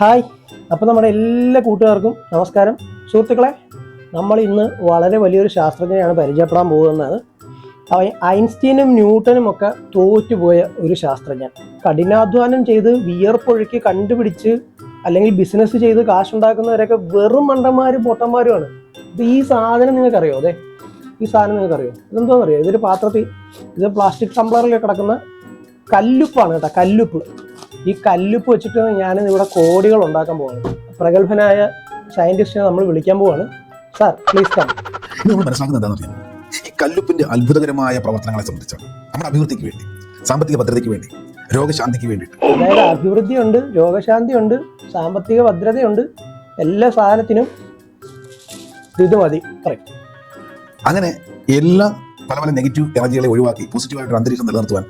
Hi. അപ്പോൾ നമ്മുടെ എല്ലാ കൂട്ടുകാർക്കും നമസ്കാരം. സുഹൃത്തുക്കളെ നമ്മൾ ഇന്ന് വളരെ വലിയൊരു ശാസ്ത്രജ്ഞനെയാണ് പരിചയപ്പെടാൻ പോകുന്നത്. അവൻ ഐൻസ്റ്റീനും ന്യൂട്ടനും ഒക്കെ തോറ്റുപോയ ഒരു ശാസ്ത്രജ്ഞൻ. കഠിനാധ്വാനം ചെയ്ത് വിയർപ്പൊഴുക്കി കണ്ടുപിടിച്ച് അല്ലെങ്കിൽ ബിസിനസ് ചെയ്ത് കാശുണ്ടാക്കുന്നവരൊക്കെ വെറും മണ്ടന്മാരും പൊട്ടന്മാരുമാണ് ഇത് ഈ സാധനം നിങ്ങൾക്കറിയോ? അതെ ഈ സാധനം നിങ്ങൾക്കറിയോ? ഇതെന്തോന്നറിയോ? ഇതൊരു പാത്രത്തിൽ ഇത് പ്ലാസ്റ്റിക് ടംബ്ലറിൽ കിടക്കുന്ന കല്ലുപ്പാണ് കേട്ടോ കല്ലുപ്പ്. ഈ കല്ലുപ്പ് വെച്ചിട്ട് ഞാൻ ഇവിടെ കോടികൾ ഉണ്ടാക്കാൻ പോവാണ്. പ്രഗത്ഭനായ സയന്റിസ്റ്റിനെ നമ്മൾ വിളിക്കാൻ പോവാണ്. സാർ പ്ലീസ് കം നമ്മൾ മനസ്സിലാക്കുന്നത് എന്താണെന്ന് അറിയാം ഈ കല്ലുപ്പിന്റെ അത്ഭുതകരമായ പ്രവർത്തനങ്ങളെ സംബന്ധിച്ചാണ്. നമ്മുടെ അഭിവൃദ്ധിക്ക് വേണ്ടി സാമ്പത്തിക ഭദ്രതയ്ക്ക് വേണ്ടി രോഗശാന്തിക്ക് വേണ്ടിയിട്ട്. അതായത് അഭിവൃദ്ധിയുണ്ട് രോഗശാന്തിയുണ്ട് സാമ്പത്തിക ഭദ്രതയുണ്ട്. എല്ലാ സാധനത്തിനും ഇത് മതി. പറയും അങ്ങനെ എല്ലാ പല പല നെഗറ്റീവ് എനർജികളെ ഒഴിവാക്കി പോസിറ്റീവായിട്ട് അന്തരീക്ഷം നിലനിർത്തുവാൻ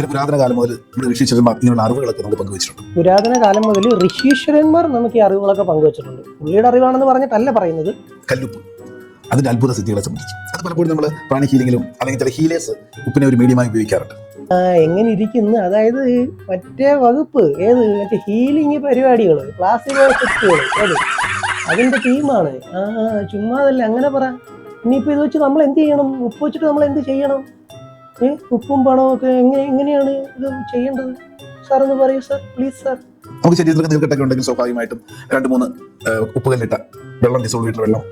ചില പുരാതന കാലം മുതൽ നമ്മുടെ ഋഷീശ്വരന്മാർ ഇങ്ങനെയുള്ള അറിവുകളൊക്കെ നമുക്ക് പങ്കുവച്ചിട്ടുണ്ട്. പുരാതന കാലം മുതൽ ഋഷീശ്വരന്മാർ നമുക്ക് ഈ അറിവുകളൊക്കെ പങ്കുവച്ചിട്ടുണ്ട്. പുള്ളിയുടെ അറിവാണെന്ന് പറഞ്ഞിട്ടല്ല പറയുന്നത്. കല്ലുപ്പ്. അതിന്റെ അത്ഭുത സിദ്ധികളെ സംബന്ധിച്ച്. അത് പലപ്പോഴും നമ്മൾ പ്രാണി ഹീലിംഗിലും അല്ലെങ്കിൽ ചില ഹീലേഴ്സ് ഉപ്പിനെ ഒരു മീഡിയമായി ഉപയോഗിക്കാറുണ്ട്. എങ്ങനെ ഇരിക്കുന്നു? അതായത് മറ്റേ വകുപ്പ് ഏത്? മറ്റേ ഹീലിംഗ് പരിപാടികൾ ക്ലാസിക്കൽ എഫക്റ്റുകൾ ഏത്? അതിന്റെ തീമാണ് ആ ചുമ്മാതല്ല അങ്ങനെ പറ. ഇനിയിപ്പോ ഇത് വെച്ച് നമ്മൾ എന്ത് ചെയ്യണം? ഉപ്പ് വെച്ചിട്ട് നമ്മൾ എന്ത് ചെയ്യണം? ഉപ്പും പണവും ഒക്കെ എങ്ങനെ എങ്ങനെയാണ് ഇത് ചെയ്യേണ്ടത്? സാർ ഒന്ന് പറയൂ സാർ. Please sir. നമുക്ക് ശരീരത്തിൽ നീർക്കെട്ടൊക്കെ ഉണ്ടെങ്കിൽ സ്വാഭാവികമായിട്ടും രണ്ട് മൂന്ന് ഉപ്പ് ഉപ്പുകല്ലിട്ട വെള്ളം ഡിസോൾവ് ചെയ്തിട്ടുള്ള വെള്ളം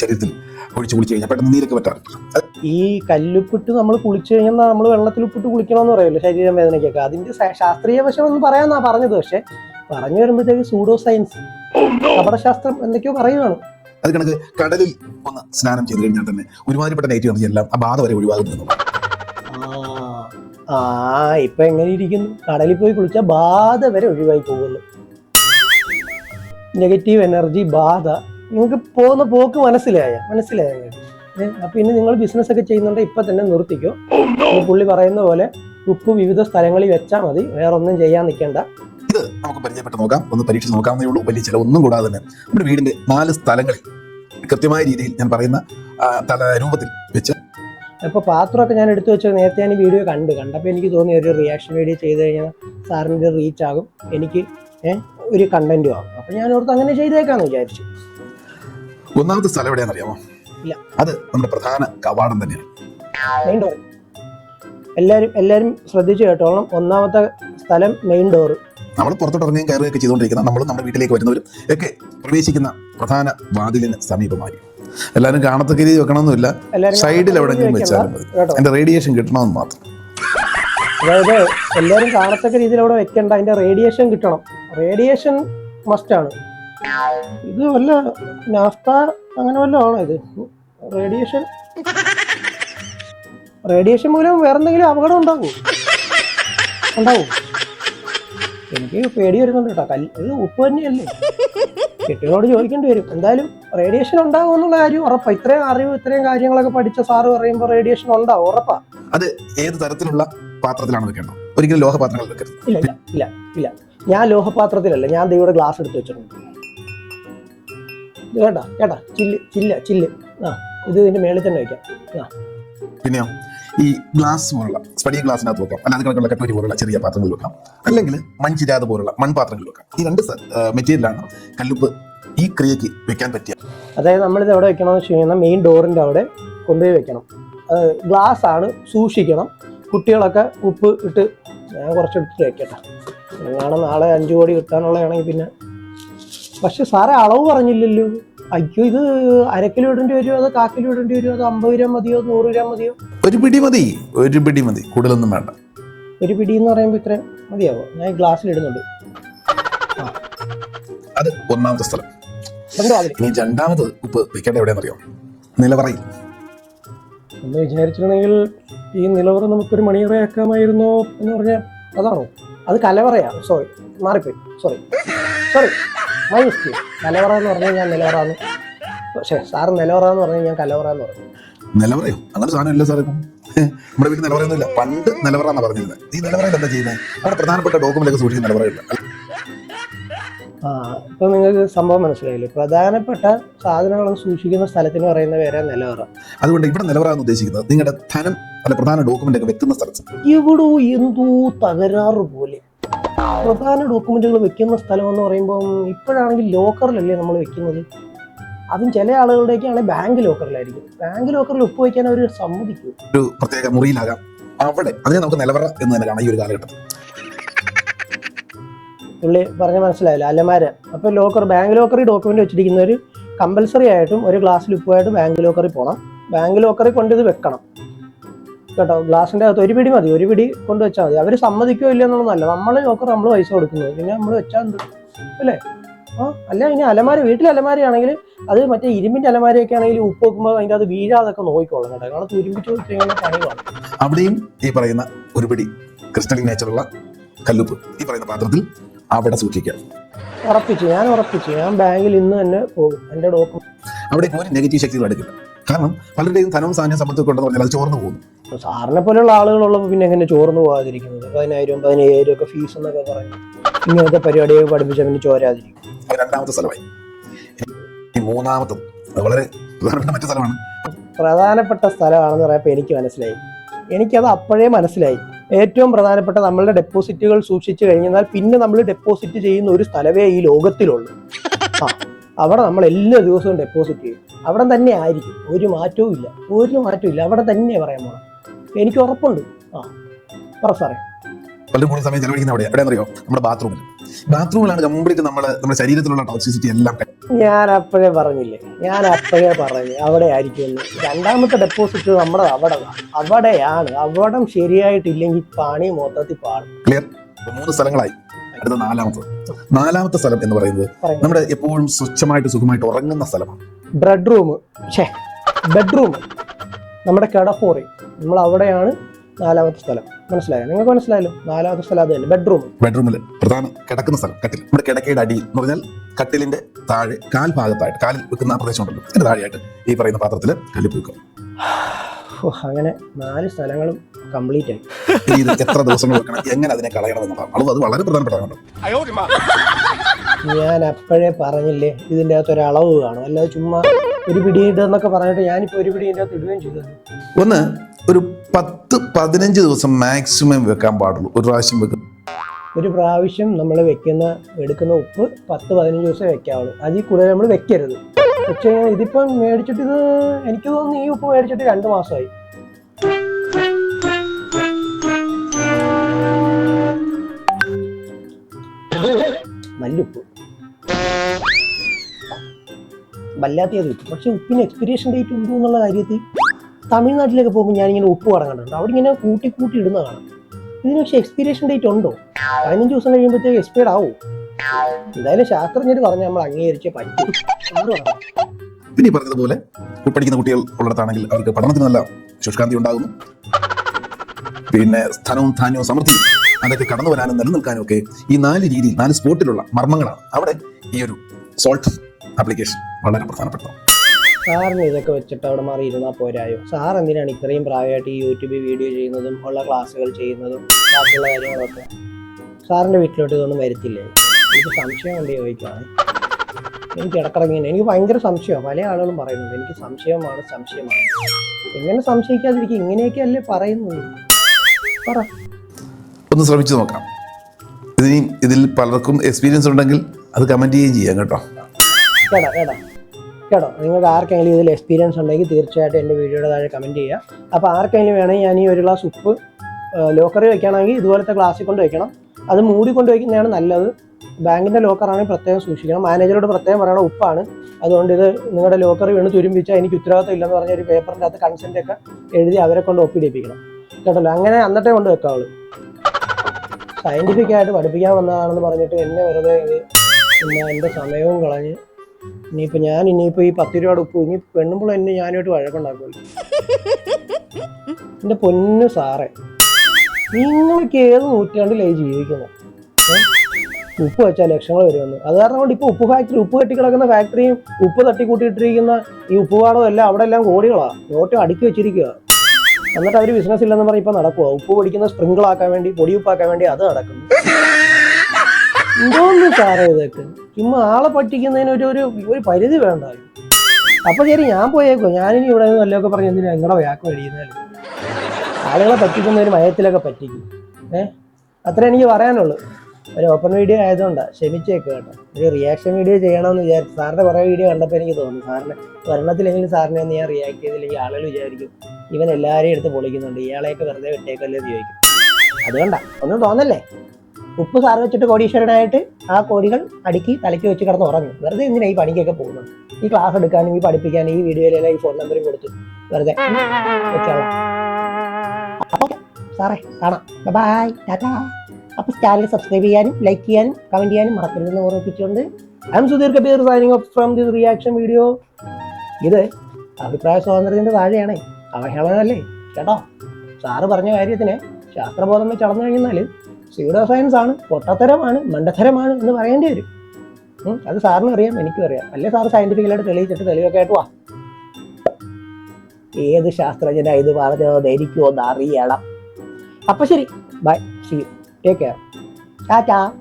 ശരീരത്തിൽ ഒഴിച്ച് കുളിച്ച് കഴിഞ്ഞാൽ പെട്ടെന്ന് നീരൊക്കെ പറ്റാറില്ല ഈ കല്ലുപ്പിട്ട് നമ്മൾ കുളിച്ചു കഴിഞ്ഞാൽ നമ്മൾ വെള്ളത്തിൽ ഉപ്പിട്ട് കുളിക്കണമെന്ന് പറയുമല്ലോ ശരീരം വേദനയ്ക്കൊക്കെ. അതിന്റെ ശാസ്ത്രീയ വശം എന്ന് പറയാന്നാ പറഞ്ഞത്. പക്ഷെ പറഞ്ഞു വരുമ്പോഴത്തേക്ക് സൂഡോ സയൻസ് കപടശാസ്ത്രം എന്തൊക്കെയോ പറയുകയാണ് അത് കണക്ക് കടലിൽ ഒന്ന് സ്നാനം ചെയ്ത് കഴിഞ്ഞാൽ തന്നെ ഒരുമാതിരിപ്പെട്ട നെഗറ്റീവ് എനർജി എല്ലാം ആ ബാധ വരെ ഒഴിവാകുന്നു. ആ ഇപ്പൊ എങ്ങനെ ഇരിക്കുന്നു? കടലിൽ പോയി കുളിച്ച ബാധ വരെ ഒഴിവായി പോകുന്നു. നെഗറ്റീവ് എനർജി ബാധ. നിങ്ങൾക്ക് പോകുന്ന പോക്ക് മനസ്സിലായ? മനസ്സിലായ? അപ്പൊ ഇനി നിങ്ങൾ ബിസിനസ് ഒക്കെ ചെയ്യുന്നുണ്ട് ഇപ്പൊ തന്നെ നിർത്തിക്കോ. പുള്ളി പറയുന്ന പോലെ ഉപ്പ് വിവിധ സ്ഥലങ്ങളിൽ വെച്ചാൽ മതി വേറെ ഒന്നും ചെയ്യാൻ നിൽക്കേണ്ട ഇത് നമുക്ക് പരിചയപ്പെട്ട് നോക്കാം. ഒന്ന് പരീക്ഷിച്ച് നോക്കാവുന്നേ ഉള്ളൂ. വലിയ ചിലവൊന്നും കൂടാതെ തന്നെ നമ്മുടെ വീടിന്റെ നാല് സ്ഥലങ്ങളിൽ കൃത്യമായ രീതിയിൽ ഞാൻ പറയുന്ന രൂപത്തിൽ വെച്ച് ഇപ്പൊ പാത്രമൊക്കെ ഞാൻ എടുത്തു വെച്ചത് നേരത്തെ ഞാൻ ഈ വീഡിയോ കണ്ടു. കണ്ടപ്പോൾ എനിക്ക് തോന്നി ഒരു റിയാക്ഷൻ വീഡിയോ ചെയ്ത് കഴിഞ്ഞാൽ സാറിന്റെ റീച്ച് ആകും. എനിക്ക് ഒരു കണ്ടന്റും ആകും. അപ്പം ഞാൻ ഓർത്ത് അങ്ങനെ ചെയ്തേക്കാന്ന് വിചാരിച്ചു. ഒന്നാമത്തെ സ്ഥലം എവിടെയാണെന്ന് അറിയാമോ ഇല്ല. അത് നമ്മുടെ പ്രധാന കവാടം തന്നെയാണ്. മെയിൻ ഡോർ എല്ലാവരും എല്ലാവരും ശ്രദ്ധിച്ചു കേട്ടോളണം. ഒന്നാമത്തെ സ്ഥലം മെയിൻ ഡോർ നമ്മൾ പുറത്തോട്ട് ഇറങ്ങുകയും കയറുകയൊക്കെ ചെയ്തുകൊണ്ടിരിക്കുന്ന നമ്മളും നമ്മുടെ വീട്ടിലേക്ക് വരുന്നവരും ഒക്കെ പ്രവേശിക്കുന്ന പ്രധാന വാതിലിന് സമീപമായി എല്ലാവരും കാണത്തക്ക രീതി വെക്കണമെന്നില്ല സൈഡിൽ എവിടെയെങ്കിലും വെച്ചാലും മതി. അതിന്റെ റേഡിയേഷൻ കിട്ടണമെന്ന് മാത്രം. അതായത് എല്ലാവരും കാണത്തക്ക രീതിയിൽ അവിടെ വെക്കേണ്ട. അതിന്റെ റേഡിയേഷൻ കിട്ടണം. റേഡിയേഷൻ മസ്റ്റാണ് ഇത് വല്ല നാഫ്ത അങ്ങനെ വല്ല ആണോ ഇത്? റേഡിയേഷൻ റേഡിയേഷൻ മൂലം വേറെ എന്തെങ്കിലും അപകടം ഉണ്ടാവൂ ഉണ്ടാവും എനിക്ക് പേടി വരുന്നുണ്ട് കേട്ടോ. കല്ല് ഇത് ഉപ്പ് തന്നെയല്ലേ? കെട്ടിനോട് ചോദിക്കേണ്ടി വരും. എന്തായാലും റേഡിയേഷൻ ഉണ്ടാവും എന്നുള്ള കാര്യം ഉറപ്പാ. ഇത്രയും അറിവ് ഇത്രയും കാര്യങ്ങളൊക്കെ പഠിച്ച സാറ് പറയുമ്പോൾ റേഡിയേഷൻ ഉണ്ടാവും ഉറപ്പാ. അത് ഏത് തരത്തിലുള്ള പാത്രത്തിലാണ് വെക്കേണ്ടത്? ഒരിക്കലും ലോഹപാത്രങ്ങൾ വെക്കരുത്. ഇല്ല ഇല്ല ഇല്ല ഇല്ല. ഞാൻ ലോഹപാത്രത്തിലല്ല ഞാൻ ദൈവയുടെ ഗ്ലാസ് എടുത്ത് വെച്ചിട്ടുണ്ട്. കേട്ടാ കേട്ടാ ചില്ല് ചില്ല ചില്ല്. ആ ഇത് ഇതിന്റെ മേളിൽ തന്നെ വെക്കാം. ആ. പിന്നെയോ? ഈ ഗ്ലാസ് പോലുള്ള സ്പടിയ ഗ്ലാസിനകത്ത് വെക്കാം. അല്ലാതെ കണക്കുള്ള കട്ടോരി പോലുള്ള ചെറിയ പാത്രങ്ങളിൽ വെക്കാം. അല്ലെങ്കിൽ മൺചിരാത് പോലുള്ള മൺപാത്രങ്ങളിൽ വെക്കാം. ഈ രണ്ട് മെറ്റീരിയലാണ് കല്ലുപ്പ് ഈ ക്രിയക്ക് വെക്കാൻ പറ്റിയ അതായത് നമ്മളിത് എവിടെ വെക്കണമെന്ന് വെച്ച് കഴിഞ്ഞാൽ മെയിൻ ഡോറിന്റെ അവിടെ കൊണ്ടുപോയി വെക്കണം. ഗ്ലാസ് ആണ് സൂക്ഷിക്കണം. കുട്ടികളൊക്കെ ഉപ്പ് ഇട്ട് ഞാൻ കുറച്ചെടുത്ത് വെക്കട്ടെ. നിങ്ങളാണ് നാളെ അഞ്ചു കോടി കിട്ടാനുള്ളതാണെങ്കിൽ പിന്നെ പക്ഷെ സാറേ അളവ് പറഞ്ഞില്ലല്ലോ. അയ്യോ ഇത് അരക്കിലോ കിലോ ഇടേണ്ടി വരുമോ അതോ കാക്കിലോ കിലോ ഇടേണ്ടി വരുമോ അതോ അമ്പത് ഗ്രാം മതിയോ? നൂറ് ഗ്രാം മതിയോ? ഒരു പിടി മതി ഒരു പിടി മതി. കൂടുതലൊന്നും വേണ്ട. ഒരു പിടി എന്ന് പറയുമ്പോൾ ഇത്രയും മതിയാവോ? ഞാൻ ഗ്ലാസ്സിൽ ഇടുന്നുണ്ട്. അത് ഒന്നാമത്തെ സ്ഥലം. ഇനി രണ്ടാമത് ഉപ്പ് വെക്കേണ്ട എവിടെയാണെന്നറിയോ? നിലവറയിൽ. ഒന്ന് വിചാരിച്ചിട്ടുണ്ടെങ്കിൽ ഈ നിലവറ നമുക്കൊരു മണിയറയാക്കാമായിരുന്നോ എന്ന് പറഞ്ഞാൽ അതാണോ? അത് കലവറയാ. സോറി മാറിപ്പോയി. സോറി സോറി മൈ മിസ്റ്റേക്ക് കലവറ എന്ന് പറഞ്ഞു ഞാൻ നിലവറ എന്ന് പക്ഷേ സാർ നിലവറ എന്ന് പറഞ്ഞു ഞാൻ കലവറ എന്ന് പറഞ്ഞു. നിലവറയോ? അങ്ങനെ സാധനം ഇല്ല സാറേ നമ്മുടെ വീട്ടിൽ നിലവറയൊന്നുമില്ല. പണ്ട് നിലവറ എന്നാ പറഞ്ഞിരുന്നത് ഈ നിലവറയിൽ എന്താ ചെയ്യുന്നത് നമ്മുടെ പ്രധാനപ്പെട്ട ഡോക്യുമെന്റ് സൂക്ഷിക്കുന്ന നിലവറയില്ല. ആ ഇപ്പൊ നിങ്ങൾക്ക് സംഭവം മനസ്സിലായില്ലേ? പ്രധാനപ്പെട്ട സാധനങ്ങൾ സൂക്ഷിക്കുന്ന സ്ഥലത്തിന് പറയുന്ന പേരാ നിലവറ. അതുകൊണ്ട് ഇവിടെ നിലവറ എന്ന് ഉദ്ദേശിക്കുന്നത് നിങ്ങളുടെ ധനം അല്ല പ്രധാന ഡോക്യുമെന്റ് ഒക്കെ വെക്കുന്ന സ്ഥലത്ത്. ഇവിടെ എന്തോ തകരാറ് പോലെ പ്രധാന ഡോക്യുമെന്റുകൾ വെക്കുന്ന സ്ഥലം എന്ന് പറയുമ്പോൾ ഇപ്പോഴാണെങ്കിൽ ലോക്കറിലല്ലേ നമ്മൾ വെക്കുന്നത്? അതും ചില ആളുകളുടെയൊക്കെയാണെങ്കിൽ ബാങ്ക് ലോക്കറിലായിരിക്കും. ബാങ്ക് ലോക്കറിൽ ഒപ്പ് വയ്ക്കാൻ അവർ സമ്മതിക്കും. ഒരു പ്രത്യേക മുറിയിലാകാം. അവിടെ അതിനെ നമുക്ക് നിലവറ എന്ന് തന്നെ കാണാം ഈ ഒരു കാലഘട്ടത്തിൽ. പുള്ളി പറഞ്ഞ മനസ്സിലായില്ല. അലമാര. അപ്പോൾ ലോക്കർ ബാങ്ക് ലോക്കറിൽ ഡോക്യുമെന്റ് വെച്ചിരിക്കുന്നവർ കമ്പൽസറി ആയിട്ടും ഒരു ക്ലാസ്സിൽ ഉപ്പുമായിട്ട് ബാങ്ക് ലോക്കറിൽ പോകണം ബാങ്ക് ലോക്കറിൽ കൊണ്ടിത് വെക്കണം. കേട്ടോ ഗ്ലാസിന്റെ അകത്ത് ഒരു പിടി മതി ഒരു പിടി കൊണ്ട് വെച്ചാൽ മതി. അവർ സമ്മതിക്കോ ഇല്ല എന്നുള്ളതല്ല നമ്മൾ നോക്കർ നമ്മൾ പൈസ കൊടുക്കുന്നത്. പിന്നെ നമ്മൾ വെച്ചാൽ എന്ത്? അല്ലേ? ആ അല്ല ഇനി അലമാര വീട്ടിലെ അലമാരയാണെങ്കിൽ അത് മറ്റേ ഇരുമ്പിന്റെ അലമാരയൊക്കെ ആണെങ്കിൽ ഉപ്പ് വെക്കുമ്പോൾ അതിന്റെ അത് വീഴാതൊക്കെ നോക്കിക്കോളാം കേട്ടോ. കാരണം തുരുമ്പിച്ച് വെച്ച് കഴിഞ്ഞാൽ പണി അവിടെയും ഈ പറയുന്ന ഒരു പിടി ക്രിസ്റ്റലിൻ നേച്ചറുള്ള കല്ലുപ്പ് ഈ പറയുന്ന പാത്രത്തിൽ അവിടെ സൂക്ഷിക്കാം ഉറപ്പിച്ചു ഞാൻ ഉറപ്പിച്ചു. ഞാൻ ബാങ്കിൽ ഇന്ന് തന്നെ പോകും. എന്റെ ഡോക്യുമെന്റ് അവിടെ ഒരു നെഗറ്റീവ് ശക്തികൾ എടുക്കില്ല. കാരണം പലരുടെയും ധനവും സാധനവും സമ്പത്തൊക്കെ ഉണ്ടെന്ന് പറഞ്ഞാൽ അത് ചോർന്നു പോകുന്നു. സാറിനെ പോലെയുള്ള ആളുകളുള്ളപ്പോൾ പിന്നെ എങ്ങനെ ചോർന്നു പോകാതിരിക്കുന്നത് പതിനായിരം പതിനയ്യായിരം ഒക്കെ ഫീസ് എന്നൊക്കെ പറഞ്ഞു ഇങ്ങനത്തെ പരിപാടിയൊക്കെ പഠിപ്പിച്ച പിന്നെ ചോരാതിരിക്കും. രണ്ടാമത്തെ സ്ഥലമായി. മൂന്നാമത്തത് അത് വളരെ പ്രധാനപ്പെട്ട മറ്റു സ്ഥലമാണ്. പ്രധാനപ്പെട്ട സ്ഥലമാണെന്ന് പറയുമ്പോൾ എനിക്ക് മനസ്സിലായി. എനിക്കത് അപ്പോഴേ മനസ്സിലായി. ഏറ്റവും പ്രധാനപ്പെട്ട നമ്മളുടെ ഡെപ്പോസിറ്റുകൾ സൂക്ഷിച്ചു കഴിഞ്ഞാൽ പിന്നെ നമ്മൾ ഡെപ്പോസിറ്റ് ചെയ്യുന്ന ഒരു സ്ഥലമേ ഈ ലോകത്തിലുള്ളൂ. ആ അവിടെ നമ്മൾ എല്ലാ ദിവസവും ഡെപ്പോസിറ്റ് ചെയ്യും. അവിടെ തന്നെ ആയിരിക്കും. ഒരു മാറ്റവും ഇല്ല. ഒരു മാറ്റവും ഇല്ല. അവിടെ തന്നെ പറയാൻ പോണം എനിക്ക് ഉറപ്പുണ്ട്. ആ പറ സാറേ. പലരും കൂടുതൽ സമയം ചെലവഴിക്കുന്ന അവിടെ എവിടെയാണെന്നറിയോ നമ്മുടെ ബാത്റൂമിൽ. ബാത്റൂമിലാണ് കംപ്ലീറ്റ് നമ്മുടെ നമ്മുടെ ശരീരത്തിലുള്ള ടോക്സിസിറ്റി എല്ലാം ഞാൻ അപ്പോഴേ പറഞ്ഞില്ലേ? ഞാൻ അപ്പോഴേ പറഞ്ഞു അവിടെ ആയിരിക്കും രണ്ടാമത്തെ ഡെപ്പോസിറ്റ് നമ്മുടെ അവിടെ അവിടെയാണ്. അവിടം ശരിയായിട്ടില്ലെങ്കിൽ പണി മൊത്തത്തിൽ പാടും. ക്ലിയർ മൂന്ന് സ്ഥലങ്ങളായി. അടുത്ത നാലാമത്തത് നാലാമത്തെ സ്ഥലം എന്ന് പറയുന്നത് പറയും. നമ്മുടെ എപ്പോഴും സ്വച്ഛമായിട്ട് സുഖമായിട്ട് ഉറങ്ങുന്ന സ്ഥലമാണ്. ബെഡ്റൂം ബെഡ്റൂം നമ്മുടെ കിടപ്പുറി നമ്മൾ അവിടെയാണ് നാലാമത്തെ സ്ഥലം. മനസ്സിലായോ? നിങ്ങൾക്ക് മനസ്സിലായല്ലോ? നാലാമത്തെ സ്ഥലം അത് തന്നെ. ബെഡ്റൂം ബെഡ്റൂമിൽ പ്രധാന കിടക്കുന്ന സ്ഥലം കട്ടിൽ നമ്മുടെ കിടക്കയുടെ അടി എന്ന് പറഞ്ഞാൽ കട്ടിലിന്റെ താഴെ കാൽ ഭാഗത്തായിട്ട് കാലിൽ വെക്കുന്ന പ്രദേശം ഉണ്ടല്ലോ. അതിന്റെ താഴെയായിട്ട് ഈ പറയുന്ന പാത്രത്തിൽ കല്ലുപ്പ് വെക്കും അങ്ങനെ നാല് സ്ഥലങ്ങളും കംപ്ലീറ്റ് ആയി. ഇത് എത്ര ദിവസങ്ങൾ വെക്കണം? എങ്ങനെ അതിനെ കളയണം എന്നുള്ളതാണ്. അത് അത് വളരെ പ്രധാനപ്പെട്ടതാണ് ഞാൻ അപ്പോഴേ പറഞ്ഞില്ലേ ഇതിന്റെ അകത്ത് ഒരു അളവ് കാണും. അല്ലാതെ ചുമ്മാ ഒരു പിടി എന്നൊക്കെ പറഞ്ഞിട്ട് ഞാനിപ്പോൾ ഒരു പിടി ഇതിന്റെ അകത്ത് ഇടുകയും ചെയ്തു ഒന്ന് ഒരു പത്ത് പതിനഞ്ച് ദിവസം മാക്സിമം വെക്കാൻ പാടുള്ളൂ. ഒരു പ്രാവശ്യം വെക്കും ഒരു പ്രാവശ്യം നമ്മൾ വെക്കുന്ന എടുക്കുന്ന ഉപ്പ് പത്ത് പതിനഞ്ച് ദിവസം വെക്കാവുള്ളൂ. അതിൽ കൂടുതൽ നമ്മൾ വെക്കരുത്. പക്ഷേ ഇതിപ്പം മേടിച്ചിട്ട് ഇത് എനിക്ക് തോന്നുന്നു ഈ ഉപ്പ് മേടിച്ചിട്ട് രണ്ട് മാസമായി. നല്ല ഉപ്പ്. വല്ലാത്തത് കിട്ടും പക്ഷേ ഉപ്പിന് എക്സ്പിരിയേഷൻ ഡേറ്റ് ഉണ്ടോ എന്നുള്ള കാര്യത്തിൽ തമിഴ്നാട്ടിലൊക്കെ പോകുമ്പോൾ ഞാനിങ്ങനെ ഉപ്പ് കടങ്ങുന്നുണ്ട് അവിടെ ഇങ്ങനെ കൂട്ടി കൂട്ടി ഇടുന്ന കാണാം. ഇതിന് പക്ഷേ എക്സ്പിരിയേഷൻ ഡേറ്റ് ഉണ്ടോ? പതിനഞ്ച് ദിവസം കഴിയുമ്പോഴത്തേക്ക് എക്സ്പയർഡ് ആവും? എന്തായാലും ശാസ്ത്രജ്ഞർ പറഞ്ഞ് നമ്മൾ അംഗീകരിച്ചേ പറ്റും പറഞ്ഞതുപോലെ പഠിക്കുന്ന കുട്ടികൾ ഉള്ളിടത്താണെങ്കിൽ അവർക്ക് പഠനത്തിന് നല്ല ശുഷ്കാന്തി ഉണ്ടാകുന്നു. പിന്നെ സ്ഥലവും ധാന്യവും സമൃദ്ധിയും അതൊക്കെ കടന്നു വരാനും നിലനിൽക്കാനും ഒക്കെ ഈ നാല് രീതിയിൽ നാല് സ്പോട്ടിലുള്ള മർമ്മങ്ങളാണ് അവിടെ ഈ ഒരു സോൾട്ട് ആപ്ലിക്കേഷൻ വളരെ പ്രധാനപ്പെട്ടതാണ്. സാറിന് ഇതൊക്കെ വെച്ചിട്ട് അവിടെ മാറി ഇരുന്നാൽ പോരായോ? സാർ എന്തിനാണ് ഇത്രയും പ്രായമായിട്ട് ഈ യൂട്യൂബിൽ വീഡിയോ ചെയ്യുന്നതും ഉള്ള ക്ലാസ്സുകൾ ചെയ്യുന്നതും ബാക്കിയുള്ള കാര്യങ്ങളൊക്കെ? സാറിന്റെ വീട്ടിലോട്ട് ഇതൊന്നും വരത്തില്ലേ? എനിക്ക് സംശയം കൊണ്ട് ചോദിക്കുകയാണ്. എനിക്ക് ഇടക്കിറങ്ങിയാണ് എനിക്ക് ഭയങ്കര സംശയമാണ്. പല ആളുകളും പറയുന്നത് എനിക്ക് സംശയമാണ് സംശയമാണ്. എങ്ങനെ സംശയിക്കാതിരിക്കും ഇങ്ങനെയൊക്കെ അല്ലേ പറയുന്നത്. പറ. ഒന്ന് ശ്രമിച്ചു നോക്കാം. ഇതിൽ പലർക്കും എക്സ്പീരിയൻസ് ഉണ്ടെങ്കിൽ അത് കമന്റ് ചെയ്യുകയും ചെയ്യാം കേട്ടോ. കേട്ടോ കേട്ടോ. കേട്ടോ നിങ്ങൾക്ക് ആർക്കെങ്കിലും ഇതിൽ എക്സ്പീരിയൻസ് ഉണ്ടെങ്കിൽ തീർച്ചയായിട്ടും എന്റെ വീഡിയോയുടെ താഴെ കമന്റ് ചെയ്യുക. അപ്പോൾ ആർക്കെങ്കിലും വേണമെങ്കിൽ ഞാൻ ഈ ഒരു ഗ്ലാസ് ഉപ്പ് ലോക്കറിൽ വെക്കുകയാണെങ്കിൽ ഇതുപോലത്തെ ഗ്ലാസ്സിൽ കൊണ്ട് വെക്കണം. അത് മൂടി കൊണ്ട് വയ്ക്കുന്നതാണ് നല്ലത്. ബാങ്കിന്റെ ലോക്കറാണെങ്കിൽ പ്രത്യേകം സൂക്ഷിക്കണം. മാനേജറോട് പ്രത്യേകം പറയണം ഉപ്പാണ്. അതുകൊണ്ട് ഇത് നിങ്ങളുടെ ലോക്കറിൽ വീണ് തുരുമ്പിച്ചാൽ എനിക്ക് ഉത്തരവാദിത്തം ഇല്ലെന്ന് പറഞ്ഞ ഒരു പേപ്പറിന്റെ അകത്ത് കൺസെന്റ് ഒക്കെ എഴുതി അവരെ കൊണ്ട് ഒപ്പിടിപ്പിക്കണം. കേട്ടല്ലോ? അങ്ങനെ അന്നത്തെ കൊണ്ട് വെക്കാവുള്ളൂ. സയന്റിഫിക് ആയിട്ട് പഠിപ്പിക്കാൻ വന്നതാണെന്ന് പറഞ്ഞിട്ട് എന്നെ വെറുതെ പിന്നെ എന്റെ സമയവും കളഞ്ഞ് ഇനിയിപ്പോൾ ഞാൻ ഇനിയിപ്പോൾ ഈ പത്ത് രൂപയുടെ ഉപ്പ് ഇനി പെണ്ണുമ്പോൾ എന്നെ ഞാനായിട്ട് വഴക്കുണ്ടാക്കുമല്ലോ. എന്റെ പൊന്നു സാറേ. നിങ്ങൾക്ക് ഏത് നൂറ്റാണ്ടിലായി ജീവിക്കുന്നു ഉപ്പ് വെച്ചാൽ ലക്ഷങ്ങൾ വരുമെന്ന്. അത് കാരണം കൊണ്ട് ഇപ്പോൾ ഉപ്പ് ഫാക്ടറി ഉപ്പ് കെട്ടി കിടക്കുന്ന ഫാക്ടറിയും ഉപ്പ് തട്ടിക്കൂട്ടിയിട്ടിരിക്കുന്ന ഈ ഉപ്പുപാടവും എല്ലാം അവിടെ എല്ലാം കോടികളാണ് നോട്ട് അടുക്കി വെച്ചിരിക്കുക എന്നിട്ട് അവർ ബിസിനസ് ഇല്ലെന്ന് പറഞ്ഞ് ഇപ്പോൾ നടക്കുക ഉപ്പ് പൊടിക്കുന്ന സ്പ്രിങ്കിൾ ആക്കാൻ വേണ്ടി പൊടിയുപ്പാക്കാൻ വേണ്ടി അത് നടക്കുന്നു. എന്തോന്ന് സാറേ ഇതൊക്കെ? ചുമ്മാ ആളെ പറ്റിക്കുന്നതിന് ഒരു ഒരു ഒരു പരിധി വേണ്ട. അപ്പൊ ശരി ഞാൻ പോയേക്കോ. ഞാനിനി ഇവിടെ നിന്ന് അല്ലൊക്കെ പറഞ്ഞ് എന്തിനാ നിങ്ങളുടെ വ്യാക്ക് മേടിക്കുന്നാലും ആളുകളെ പറ്റിക്കുന്ന ഒരു മയത്തിലൊക്കെ പറ്റിക്കും. ഏ? അത്ര എനിക്ക് പറയാനുള്ളൂ. ഒരു ഓപ്പൺ വീഡിയോ ആയതുകൊണ്ടാണ് ക്ഷമിച്ചേക്ക് കേട്ടോ. ഒരു റിയാക്ഷൻ വീഡിയോ ചെയ്യണമെന്ന് വിചാരിച്ചു. സാറിന്റെ കുറേ വീഡിയോ കണ്ടപ്പോൾ എനിക്ക് തോന്നി. സാറിന് ഒരെണ്ണത്തിലെങ്കിലും സാറിനെ ഒന്ന് ഞാൻ റിയാക്ട് ചെയ്തില്ലെങ്കിൽ ആളുകൾ വിചാരിക്കും ഇവൻ എല്ലാവരെയും എടുത്ത് പൊളിക്കുന്നുണ്ട്. ഇയാളെയൊക്കെ വെറുതെ വിട്ടേക്കല്ലേ ചോദിക്കും. അതുകൊണ്ടാ. ഒന്നും തോന്നല്ലേ? ഉപ്പ് സാറ് വെച്ചിട്ട് കോടീശ്വരനായിട്ട് ആ കോടികൾ അടുക്കി തലയ്ക്ക് വെച്ച് കിടന്ന് ഉറങ്ങും. വെറുതെ എന്തിനാ ഈ പണിക്കൊക്കെ പോകുന്നത്? ഈ ക്ലാസ് എടുക്കാനും ഈ പഠിപ്പിക്കാനും ഈ വീഡിയോയിലെല്ലാം ഈ ഫോൺ നമ്പറും കൊടുത്തു വെറുതെ സാറേ കാണാം. ബൈ ടാറ്റാ അപ്പോൾ ചാനൽ സബ്സ്ക്രൈബ് ചെയ്യാനും ലൈക്ക് ചെയ്യാനും കമന്റ് ചെയ്യാനും മറക്കരുതെന്ന് ഓർമ്മിപ്പിച്ചുകൊണ്ട് I'm Sudheer Kabeer signing off from this reaction video ഇത് അഭിപ്രായ സ്വാതന്ത്ര്യത്തിന്റെ താഴെയാണേ. അവഹേളനമല്ലേ? കേട്ടോ? സാറ് പറഞ്ഞ കാര്യത്തിന് ശാസ്ത്രബോധം വെച്ച് അളന്നു കഴിഞ്ഞാൽ സ്യൂഡോ സയൻസ് ആണ് പൊട്ടത്തരമാണ് മണ്ടത്തരമാണ് എന്ന് പറയേണ്ടി വരും. അത് സാറിന് അറിയാം എനിക്കും അറിയാം. അല്ലേ സാർ സയന്റിഫിക്കലായിട്ട് തെളിയിച്ചിട്ട് തെളിവൊക്കെ ആയിട്ട് വാ. ഏത് ശാസ്ത്രജ്ഞനാ ഇത് പറഞ്ഞോ എനിക്കും ഒന്ന് അറിയണം അപ്പൊ ശരി ബൈ ടേക്ക് കെയർ ടാറ്റാ